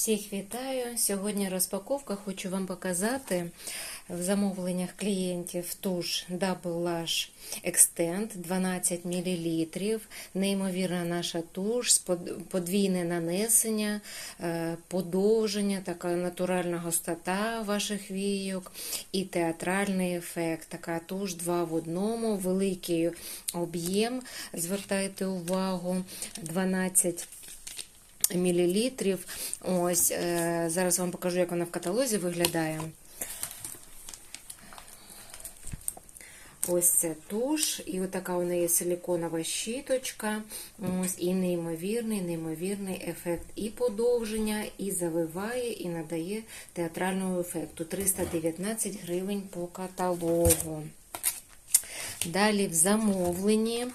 Всіх вітаю! Сьогодні розпаковка. Хочу вам показати в замовленнях клієнтів туш Double Lash Extend 12 мл. Неймовірна наша туш, подвійне нанесення, е, подовження, така натуральна густота ваших війок і театральний ефект. Така туш два в одному, великий об'єм. Звертайте увагу, 12 мілілітрів. Ось е, зараз вам покажу, як вона в каталозі виглядає. Ось це туш, і отака у неї силіконова щіточка. Ось і неймовірний, неймовірний ефект і подовження, і завиває, і надає театрального ефекту. 319 гривень по каталогу. Далі в замовленні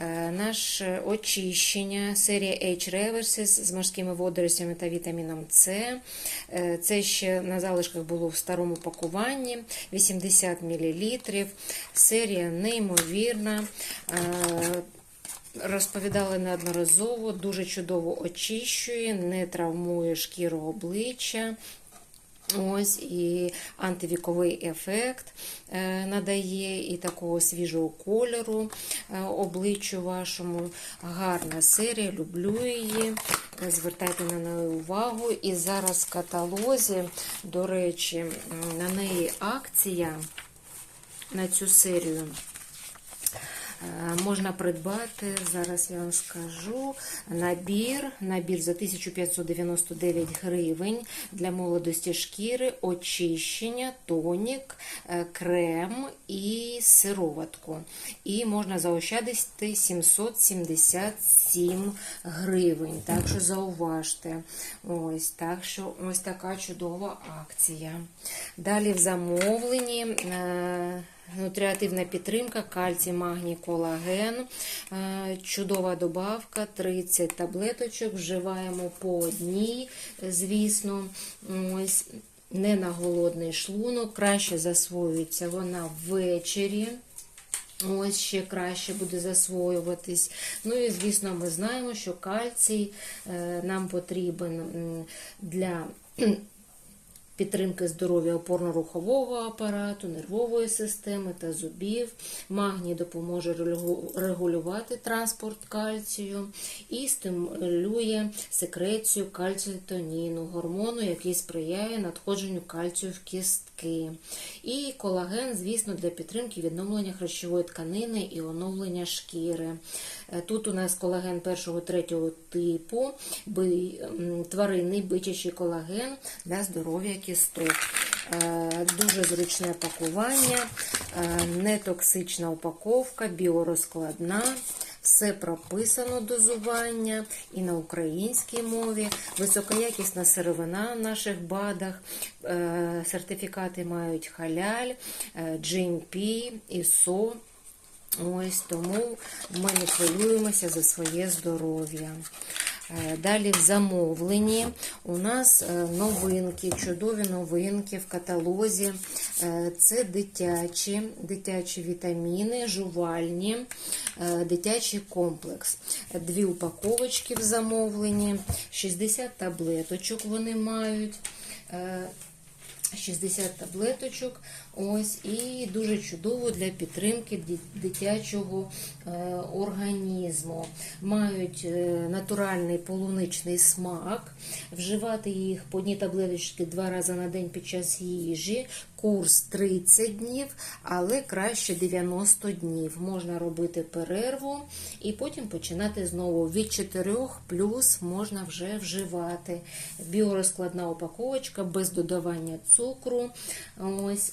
е, наше очищення, серія H Reverses з морськими водоростями та вітаміном С. Е, Це ще на залишках було в старому пакуванні 80 мл. Серія неймовірна. Е, Розповідали неодноразово, дуже чудово очищує, не травмує шкіру обличчя. Ось і антивіковий ефект е, надає, і такого свіжого кольору е, обличчю вашому. Гарна серія, люблю її. Е, Звертайте на неї увагу. І зараз в каталозі, до речі, на неї акція на цю серію. Е, Можна придбати, зараз я вам скажу, набір, набір за 1599 гривень для молодості шкіри, очищення, тонік, е, крем і сироватку. І можна заощадити 777 гривень. Так що зауважте. Ось, так що ось така чудова акція. Далі в замовленні. Нутріативна підтримка, кальцій, магній, колаген. Е, Чудова добавка, 30 таблеточок. Вживаємо по одній, звісно. Ось. Не на голодний шлунок, краще засвоюється вона ввечері. Ось ще краще буде засвоюватись. Ну і звісно, ми знаємо, що кальцій е, нам потрібен для підтримки здоров'я опорно-рухового апарату, нервової системи та зубів. Магній допоможе регулювати транспорт кальцію і стимулює секрецію кальцитоніну, гормону, який сприяє надходженню кальцію в кістки. І колаген, звісно, для підтримки відновлення хрящової тканини і оновлення шкіри. Е, Тут у нас колаген першого третього типу, тваринний бичачий колаген для здоров'я кісток. Е, Дуже зручне пакування, е, нетоксична упаковка, біорозкладна. Все прописано дозування і на українській мові, високоякісна сировина в наших БАДах, е, сертифікати мають халяль, GMP, ISO. Ось тому ми не хвилюємося за своє здоров'я. Е, Далі в замовленні у нас е, новинки, чудові новинки в каталозі. Е, Це дитячі, дитячі вітаміни, жувальні, дитячий комплекс. Дві упаковочки в замовленні, 60 таблеточок вони мають. Е, 60 таблеточок. Ось, і дуже чудово для підтримки дитячого е, організму. Мають е, натуральний полуничний смак. Вживати їх по одній таблеточці два рази на день під час їжі. Курс 30 днів, але краще 90 днів. Можна робити перерву і потім починати знову. Від 4 плюс можна вже вживати. Біорозкладна упаковочка без додавання цукру. Ось.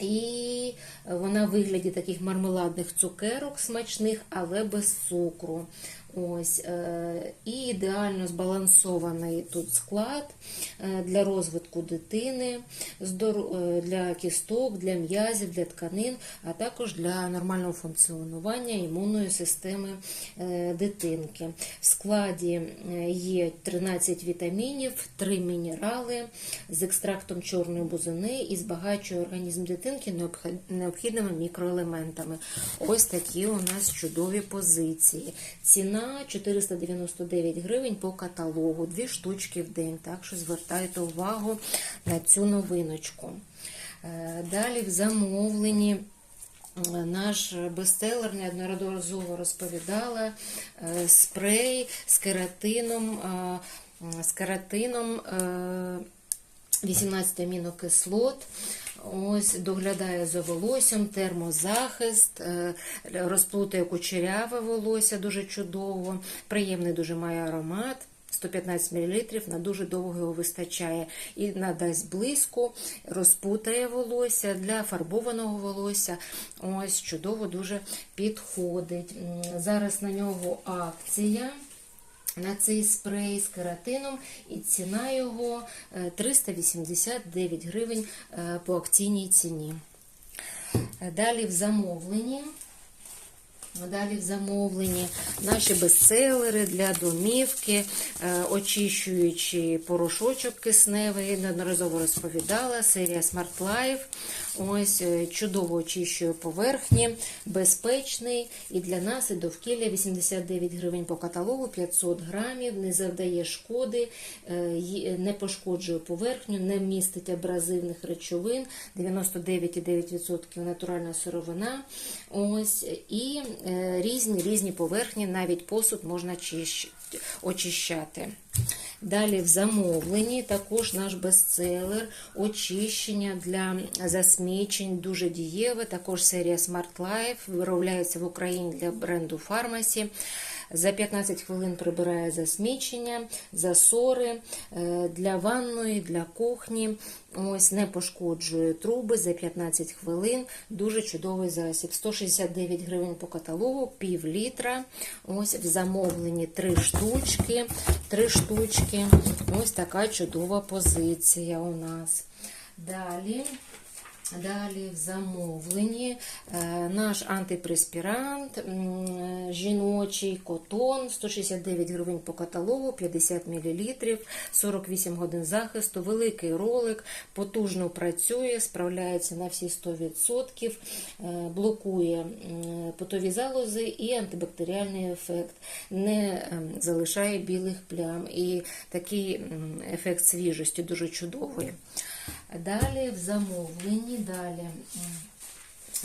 І вона в вигляді таких мармеладних цукерок смачних, але без цукру. Ось, е, і ідеально збалансований тут склад е, для розвитку дитини, здор- е, для кісток, для м'язів, для тканин, а також для нормального функціонування імунної системи е, дитинки. В складі е, є 13 вітамінів, 3 мінерали з екстрактом чорної бузини і збагачує організм дитинки необхідними мікроелементами. Ось такі у нас чудові позиції. Ціна 499 гривень по каталогу, дві штучки в день. Так що звертайте увагу на цю новиночку. Е, Далі в замовленні. е, Наш бестселер неодноразово розповідала е, спрей з кератином, з кератином е, 18 амінокислот. Ось доглядає за волоссям, термозахист, розплутає кучеряве волосся дуже чудово, приємний дуже має аромат. 115 мл на дуже довго його вистачає і надасть блиску, розпутає волосся для фарбованого волосся. Ось чудово дуже підходить. Зараз на нього акція на цей спрей з кератином, і ціна його е, 389 гривень е, по акційній ціні. Е, Далі в замовленні. Далі в замовленні. Наші бестселери для домівки, е, очищуючий порошочок кисневий, неодноразово розповідала, серія Smart Life. Ось е, чудово очищує поверхні, безпечний і для нас, і довкілля 89 гривень по каталогу, 500 грамів, не завдає шкоди, е, не пошкоджує поверхню, не містить абразивних речовин, 99,9% натуральна сировина. Ось і е, різні різні поверхні, навіть посуд можна очищати. Далі в замовленні також наш бестселер очищення для засмічень, дуже дієве. Також серія Smart Life виробляється в Україні для бренду Pharmacy. За 15 хвилин прибирає засмічення, засори е, для ванної, для кухні. Ось не пошкоджує труби за 15 хвилин. Дуже чудовий засіб. 169 гривень по каталогу, пів літра. Ось в замовленні три штучки. Три штучки. Ось така чудова позиція у нас. Далі. Далі в замовленні е, наш антипреспірант жіночий котон 169 гривень по каталогу, 50 мл, 48 годин захисту, великий ролик, потужно працює, справляється на всі 100%, е, блокує потові залози і антибактеріальний ефект, не ем, залишає білих плям. І такий ефект свіжості дуже чудовий. Далі в замовленні, далі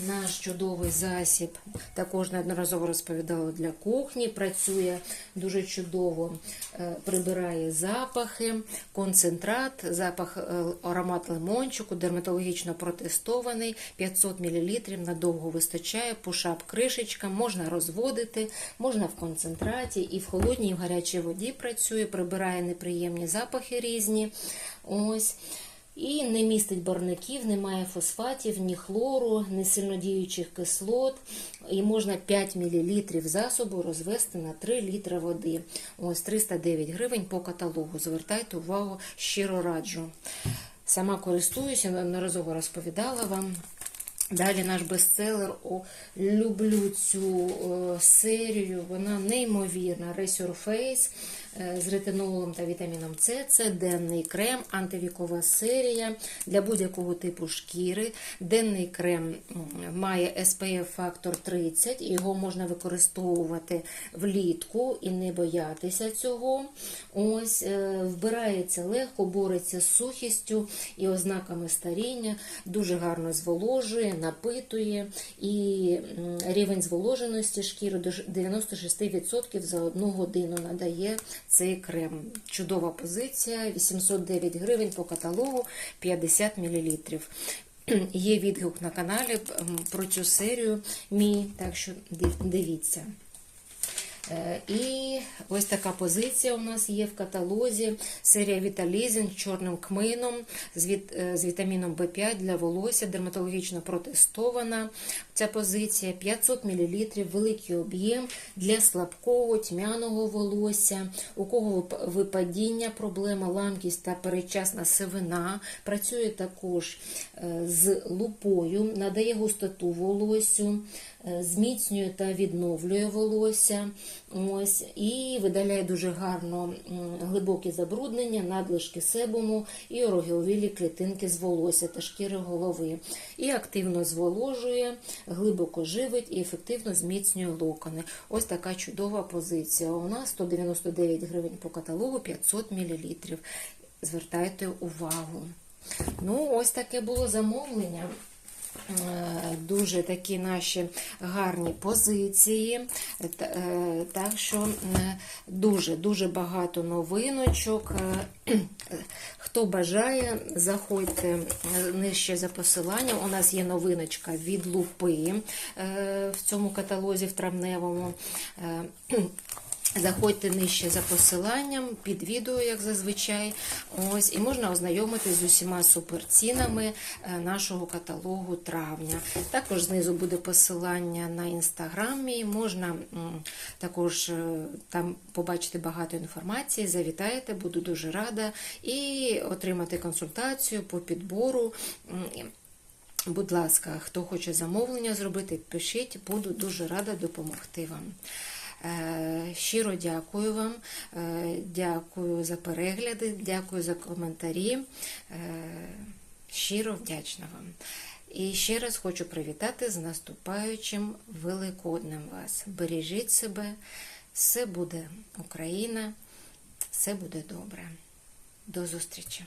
наш чудовий засіб, також неодноразово розповідала для кухні, працює дуже чудово, е, прибирає запахи, концентрат, запах е, аромат лимончику, дерматологічно протестований, 500 мл, надовго вистачає, пушап кришечка, можна розводити, можна в концентраті, і в холодній, і в гарячій воді працює, прибирає неприємні запахи різні. Ось. І не містить барників, немає фосфатів, ні хлору, ні сильнодіючих кислот. І можна 5 мл засобу розвести на 3 літри води. Ось 309 гривень по каталогу. Звертайте увагу, щиро раджу. Сама користуюся, неодноразово розповідала вам. Далі наш бестселер. О, люблю цю е, серію. Вона неймовірна. Resurface з ретинолом та вітаміном С. Це денний крем, антивікова серія для будь-якого типу шкіри. Денний крем має SPF фактор 30, його можна використовувати влітку і не боятися цього. Ось е, вбирається легко, бореться з сухістю і ознаками старіння, дуже гарно зволожує, напитує і рівень зволоженості шкіри до 96% за одну годину надає цей крем. Чудова позиція, 809 гривень по каталогу 50 мл. Є відгук на каналі про цю серію мій, так що дивіться. Е, Ось така позиція у нас є в каталозі. Серія Віталізін з чорним кмином, з, е, вітаміном В5 для волосся, дерматологічно протестована. Ця позиція 500 мл, великий об'єм для слабкого, тьмяного волосся, у кого випадіння, проблема, ламкість та передчасна сивина. Працює також е, з лупою, надає густоту волосю, е, зміцнює та відновлює волосся. Ось, і видаляє дуже гарно глибокі забруднення, надлишки себуму і орогіовілі клітинки з волосся та шкіри голови. І активно зволожує, глибоко живить і ефективно зміцнює локони. Ось така чудова позиція. У нас 199 гривень по каталогу 500 мл. Звертайте увагу. Ну, ось таке було замовлення. Е, Дуже такі наші гарні позиції. Е, Так що дуже дуже багато новиночок. Е, Хто бажає, заходьте нижче за посиланням. У нас є новиночка від лупи в цьому каталозі в травневому. Заходьте нижче за посиланням під відео, як зазвичай. Ось, і можна ознайомитись з усіма суперцінами е, нашого каталогу травня. Також знизу буде посилання на інстаграм мій. Можна також е, там побачити багато інформації. Завітайте, буду дуже рада. І отримати консультацію по підбору. Будь ласка, хто хоче замовлення зробити, пишіть, буду дуже рада допомогти вам. Е, Щиро дякую вам, е, дякую за перегляди, дякую за коментарі. Е, Щиро вдячна вам. І ще раз хочу привітати з наступаючим Великоднем вас. Бережіть себе, все буде Україна, все буде добре. До зустрічі!